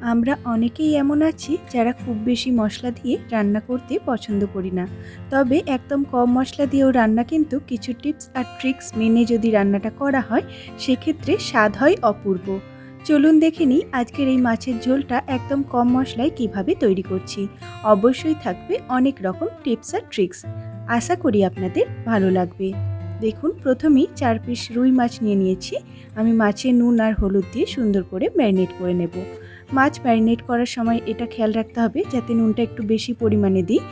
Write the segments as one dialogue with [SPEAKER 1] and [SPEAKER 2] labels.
[SPEAKER 1] আমরা অনেকেই এমন আছি যারা খুব বেশি মশলা দিয়ে রান্না করতে পছন্দ করি না। তবে একদম কম মশলা দিয়েও রান্না কিন্তু কিছু টিপস আর ট্রিক্স মেনে যদি রান্নাটা করা হয়, সেক্ষেত্রে স্বাদ হয় অপূর্ব। চলুন দেখে নিই আজকের এই মাছের ঝোলটা একদম কম মশলায় কীভাবে তৈরি করছি। অবশ্যই থাকবে অনেক রকম টিপস আর ট্রিক্স। আশা করি আপনাদের ভালো লাগবে। দেখুন, প্রথমেই চার পিস রুই মাছ নিয়ে নিয়েছি। আমি মাছে নুন আর হলুদ দিয়ে সুন্দর করে ম্যারিনেট করে নেব। মাছ ম্যারিনেট করার সময় এটা খেয়াল রাখতে হবে যাতে নুনটা একটু বেশি পরিমাণে দিই।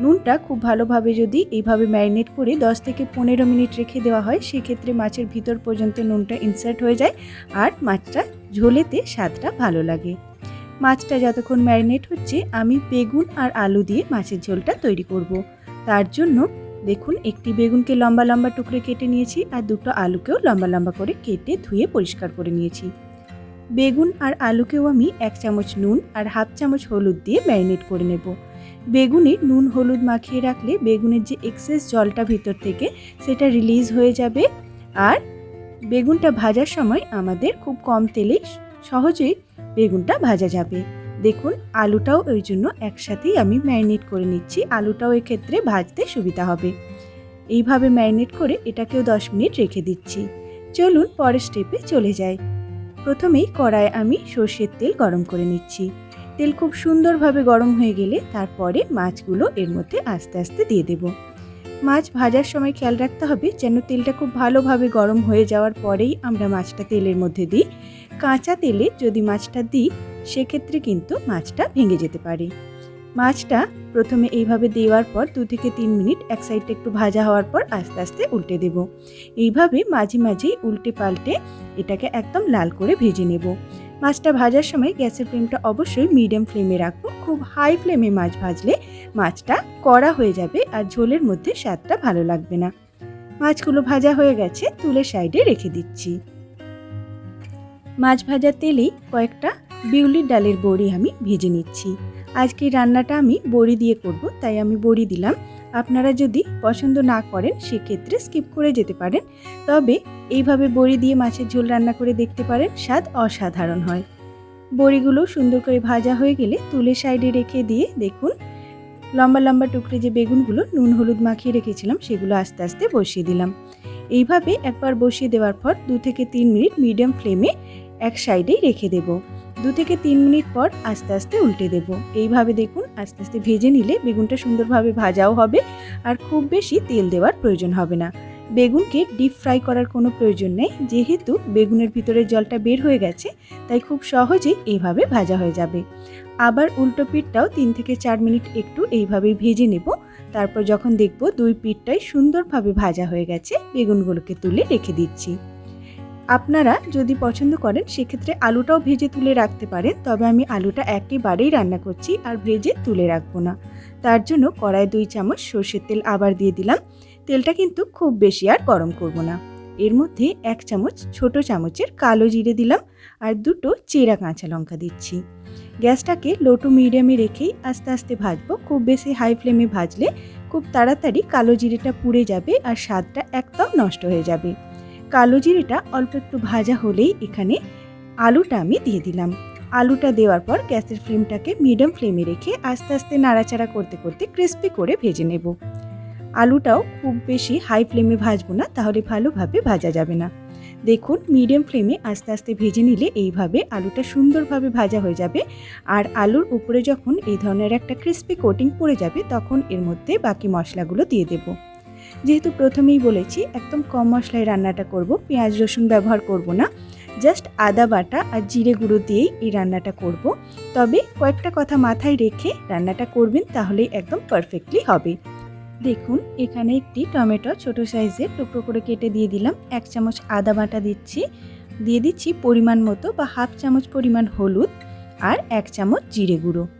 [SPEAKER 1] নুনটা খুব ভালোভাবে যদি এইভাবে ম্যারিনেট করে 10 থেকে পনেরো মিনিট রেখে দেওয়া হয়, সেক্ষেত্রে মাছের ভিতর পর্যন্ত নুনটা ইনসার্ট হয়ে যায় আর মাছটা ঝোলেতে স্বাদটা ভালো লাগে। মাছটা যতক্ষণ ম্যারিনেট হচ্ছে, আমি বেগুন আর আলু দিয়ে মাছের ঝোলটা তৈরি করব। তার জন্য দেখুন, একটি বেগুনকে লম্বা লম্বা টুকরে কেটে নিয়েছি আর দুটো আলুকেও লম্বা লম্বা করে কেটে ধুয়ে পরিষ্কার করে নিয়েছি। বেগুন আর আলুকেও আমি এক চামচ নুন আর হাফ চামচ হলুদ দিয়ে ম্যারিনেট করে নেব। বেগুনে নুন হলুদ মাখিয়ে রাখলে বেগুনের যে এক্সেস জলটা ভিতর থেকে সেটা রিলিজ হয়ে যাবে আর বেগুনটা ভাজার সময় আমাদের খুব কম তেলেই সহজেই বেগুনটা ভাজা যাবে। দেখুন, আলুটাও ওই জন্য একসাথেই আমি ম্যারিনেট করে নিচ্ছি। আলুটাও এক্ষেত্রে ভাজতে সুবিধা হবে। এইভাবে ম্যারিনেট করে এটাকেও দশ মিনিট রেখে দিচ্ছি। চলুন পরের স্টেপে চলে যাই। প্রথমেই কড়ায় আমি সর্ষের তেল গরম করে নিচ্ছি। তেল খুব সুন্দরভাবে গরম হয়ে গেলে তারপরে মাছগুলো এর মধ্যে আস্তে আস্তে দিয়ে দেব। মাছ ভাজার সময় খেয়াল রাখতে হবে যেন তেলটা খুব ভালোভাবে গরম হয়ে যাওয়ার পরেই আমরা মাছটা তেলের মধ্যে দিই। কাঁচা তেলে যদি মাছটা দিই, সেক্ষেত্রে কিন্তু মাছটা ভেঙে যেতে পারে। মাছটা প্রথমে এইভাবে দেওয়ার পর দু থেকে তিন মিনিট এক সাইডটা একটু ভাজা হওয়ার পর আস্তে আস্তে উল্টে দেব। এইভাবে মাঝে মাঝেই উল্টে পাল্টে এটাকে একদম লাল করে ভেজে নেব। মাছটা ভাজার সময় গ্যাসের ফ্লেমটা অবশ্যই মিডিয়াম ফ্লেমে রাখব। খুব হাই ফ্লেমে মাছ ভাজলে মাছটা কড়া হয়ে যাবে আর ঝোলের মধ্যে স্বাদটা ভালো লাগবে না। মাছগুলো ভাজা হয়ে গেছে, তুলে সাইডে রেখে দিচ্ছি। মাছ ভাজার তেলেই কয়েকটা বিউলির ডালের বড়ি আমি ভেজে নিচ্ছি। আজকে রান্নাটা আমি বড়ি দিয়ে করব, তাই আমি বড়ি দিলাম। আপনারা যদি পছন্দ না করেন, সেক্ষেত্রে স্কিপ করে যেতে পারেন। তবে এইভাবে বড়ি দিয়ে মাছের ঝোল রান্না করে দেখতে পারেন, স্বাদ অসাধারণ হয়। বড়িগুলো সুন্দর করে ভাজা হয়ে গেলে তুলে সাইডে রেখে দিয়ে দেখুন, লম্বা লম্বা টুকরে যে বেগুনগুলো নুন হলুদ মাখিয়ে রেখেছিলাম, সেগুলো আস্তে আস্তে বসিয়ে দিলাম। এইভাবে একবার বসিয়ে দেওয়ার পর দু থেকে তিন মিনিট মিডিয়াম ফ্লেমে এক সাইডেই রেখে দেব। দু থেকে তিন মিনিট পর আস্তে আস্তে উল্টে দেব। এইভাবে দেখুন, আস্তে আস্তে ভেজে নিলে বেগুনটা সুন্দরভাবে ভাজাও হবে আর খুব বেশি তেল দেওয়ার প্রয়োজন হবে না। বেগুনকে ডিপ ফ্রাই করার কোনো প্রয়োজন নেই, যেহেতু বেগুনের ভিতরে জলটা বের হয়ে গেছে, তাই খুব সহজেই এইভাবে ভাজা হয়ে যাবে। আবার উল্টো পিঠটাও তিন থেকে চার মিনিট একটু এইভাবেই ভেজে নেব, তারপর যখন দেখব দুই পিঠটাই সুন্দরভাবে ভাজা হয়ে গেছে, বেগুনগুলোকে তুলে রেখে দিচ্ছি। আপনারা যদি পছন্দ করেন, সেক্ষেত্রে আলুটাও ভেজে তুলে রাখতে পারেন। তবে আমি আলুটা একেবারেই রান্না করছি আর ভেজে তুলে রাখব না। তার জন্য কড়ায় দুই চামচ সর্ষের তেল আবার দিয়ে দিলাম। তেলটা কিন্তু খুব বেশি আর গরম করব না। এর মধ্যে এক চামচ ছোট চামচের কালো জিরে দিলাম আর দুটো চেরা কাঁচা লঙ্কা দিচ্ছি। গ্যাসটাকে লো টু মিডিয়ামে রেখেই আস্তে আস্তে ভাজবো। খুব বেশি হাই ফ্লেমে ভাজলে খুব তাড়াতাড়ি কালো জিরেটা পুড়ে যাবে আর স্বাদটা একদম নষ্ট হয়ে যাবে। কালো জিরেটা অল্প একটু ভাজা হলেই এখানে আলুটা আমি দিয়ে দিলাম। আলুটা দেওয়ার পর গ্যাসের ফ্লেমটাকে মিডিয়াম ফ্লেমে রেখে আস্তে আস্তে নাড়াচাড়া করতে করতে ক্রিস্পি করে ভেজে নেব। আলুটাও খুব বেশি হাই ফ্লেমে ভাজবো না, তাহলে ভালোভাবে ভাজা যাবে না। দেখুন, মিডিয়াম ফ্লেমে আস্তে আস্তে ভেজে নিলে এইভাবে আলুটা সুন্দরভাবে ভাজা হয়ে যাবে। আর আলুর উপরে যখন এই ধরনের একটা ক্রিস্পি কোটিং পড়ে যাবে, তখন এর মধ্যে বাকি মশলাগুলো দিয়ে দেব। যেহেতু প্রথমেই বলেছি, একদম কম মশলায় রান্নাটা করব, পেঁয়াজ রসুন ব্যবহার করব না। জাস্ট আদা বাটা আর জিরে গুঁড়ো দিয়েই এই রান্নাটা করব। তবে কয়েকটা কথা মাথায় রেখে রান্নাটা করবেন, তাহলেই একদম পারফেক্টলি হবে। দেখুন, এখানে একটি টমেটো ছোট সাইজের টুকরো করে কেটে দিয়ে দিলাম। এক চামচ আদা বাটা দিচ্ছি। দিয়ে দিচ্ছি পরিমাণ মতো বা হাফ চামচ পরিমাণ হলুদ আর এক চামচ জিরে গুঁড়ো।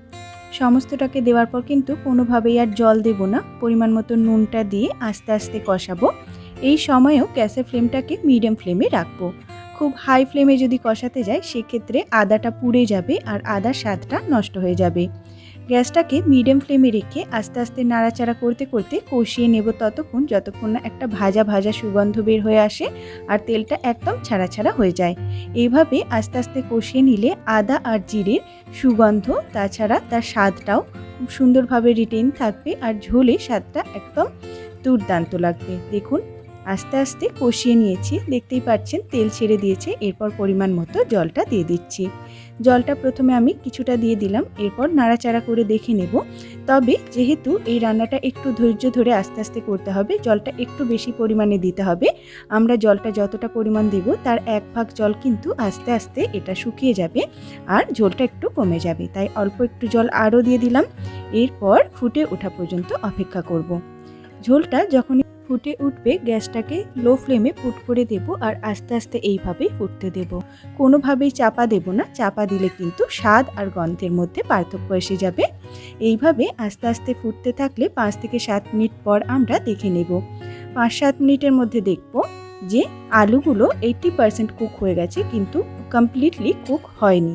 [SPEAKER 1] সমস্তটাকে দেওয়ার পর কিন্তু কোনোভাবেই আর জল দেব না। পরিমাণ মতো নুনটা দিয়ে আস্তে আস্তে কষাবো। এই সময়েও গ্যাসের ফ্লেমটাকে মিডিয়াম ফ্লেমে রাখব। খুব হাই ফ্লেমে যদি কষাতে যায় সেক্ষেত্রে আদাটা পুড়ে যাবে আর আদার স্বাদটা নষ্ট হয়ে যাবে। গ্যাসটাকে মিডিয়াম ফ্লেমে রেখে আস্তে আস্তে নাড়াচাড়া করতে করতে কষিয়ে নেব ততক্ষণ যতক্ষণ না একটা ভাজা ভাজা সুগন্ধ বের হয়ে আসে আর তেলটা একদম ছাড়া ছাড়া হয়ে যায়। এইভাবে আস্তে আস্তে কষিয়ে নিলে আদা আর জিরের সুগন্ধ তাছাড়া তার স্বাদটাও খুব সুন্দরভাবে রিটেন থাকবে আর ঝোলে স্বাদটা একদম দুর্দান্ত লাগবে। দেখুন আস্তে আস্তে কষিয়ে নিয়েছি। দেখতেই পাচ্ছেন, তেল ছেড়ে দিয়েছে। এরপর পরিমাণ মতো জলটা দিয়ে দিচ্ছি। জলটা প্রথমে আমি কিছুটা দিয়ে দিলাম। এরপর নাড়াচাড়া করে দেখে নেব। তবে যেহেতু এই রান্নাটা একটু ধৈর্য ধরে আস্তে আস্তে করতে হবে, জলটা একটু বেশি পরিমাণে দিতে হবে, আমরা জলটা যতটা পরিমাণ দেব, তার এক ভাগ জল কিন্তু আস্তে আস্তে এটা শুকিয়ে যাবে আর ঝোলটা একটু কমে যাবে। তাই অল্প একটু জল আরও দিয়ে দিলাম। এরপর ফুটে ওঠা পর্যন্ত অপেক্ষা করব। ঝোলটা যখন ফুটে উঠবে, গ্যাসটাকে লো ফ্লেমে পুট করে দেব আর আস্তে আস্তে এইভাবেই ফুটতে দেব। কোনোভাবেই চাপা দেব না, চাপা দিলে কিন্তু স্বাদ আর গন্ধের মধ্যে পার্থক্য এসে যাবে। এইভাবে আস্তে আস্তে ফুটতে থাকলে পাঁচ থেকে সাত মিনিট পর আমরা দেখে নেব। পাঁচ সাত মিনিটের মধ্যে দেখব যে আলুগুলো এইটটি পার্সেন্ট কুক হয়ে গেছে কিন্তু কমপ্লিটলি কুক হয়নি।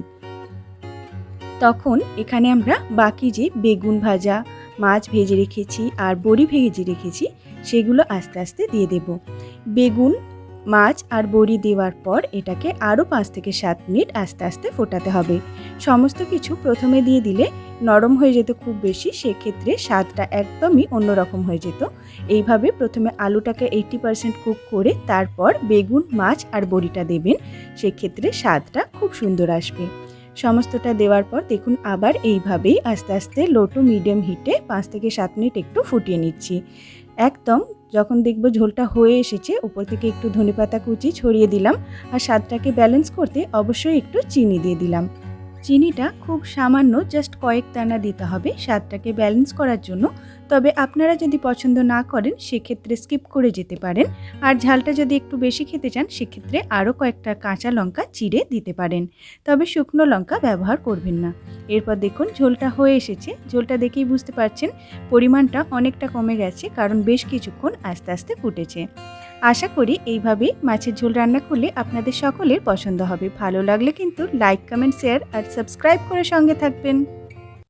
[SPEAKER 1] তখন এখানে আমরা বাকি যে বেগুন ভাজা, মাছ ভেজে রেখেছি আর বড়ি ভেজে রেখেছি সেগুলো আস্তে আস্তে দিয়ে দেব। বেগুন, মাছ আর বড়ি দেওয়ার পর এটাকে আরও পাঁচ থেকে সাত মিনিট আস্তে আস্তে ফোটাতে হবে। সমস্ত কিছু প্রথমে দিয়ে দিলে নরম হয়ে যেত খুব বেশি, সেক্ষেত্রে স্বাদটা একদমই অন্যরকম হয়ে যেত। এইভাবে প্রথমে আলুটাকে এইটি পার্সেন্ট কুক করে তারপর বেগুন, মাছ আর বড়িটা দেবেন, সেক্ষেত্রে স্বাদটা খুব সুন্দর আসবে। সমস্তটা দেওয়ার পর দেখুন আবার এইভাবেই আস্তে আস্তে লো টু মিডিয়াম হিটে পাঁচ থেকে সাত মিনিট একটু ফুটিয়ে নিচ্ছি। একদম যখন দেখব ঝোলটা হয়ে এসেছে, উপর থেকে একটু ধনেপাতা কুচি ছড়িয়ে দিলাম আর স্বাদটাকে ব্যালেন্স করতে অবশ্যই একটু চিনি দিয়ে দিলাম। চিনিটা খুব সামান্য জাস্ট কয়েক দানা দিতে হবে। স্বাদটাকে ব্যালেন্স করার জন্য। তবে আপনারা যদি পছন্দ না করেন, সেক্ষেত্রে স্কিপ করে যেতে পারেন। আর ঝালটা যদি একটু বেশি খেতে চান, সেক্ষেত্রে আরও কয়েকটা কাঁচা লঙ্কা চিড়ে দিতে পারেন। তবে শুকনো লঙ্কা ব্যবহার করবেন না। এরপর দেখুন, ঝোলটা হয়ে এসেছে। ঝোলটা দেখেই বুঝতে পারছেন, পরিমাণটা অনেকটা কমে গেছে, কারণ বেশ কিছুক্ষণ আস্তে আস্তে ফুটেছে। আশা করি এইভাবে মাছের ঝোল রান্না করলে আপনাদের সকলের পছন্দ হবে। ভালো লাগলে কিন্তু লাইক কমেন্ট শেয়ার আর সাবস্ক্রাইব করে সঙ্গে থাকবেন।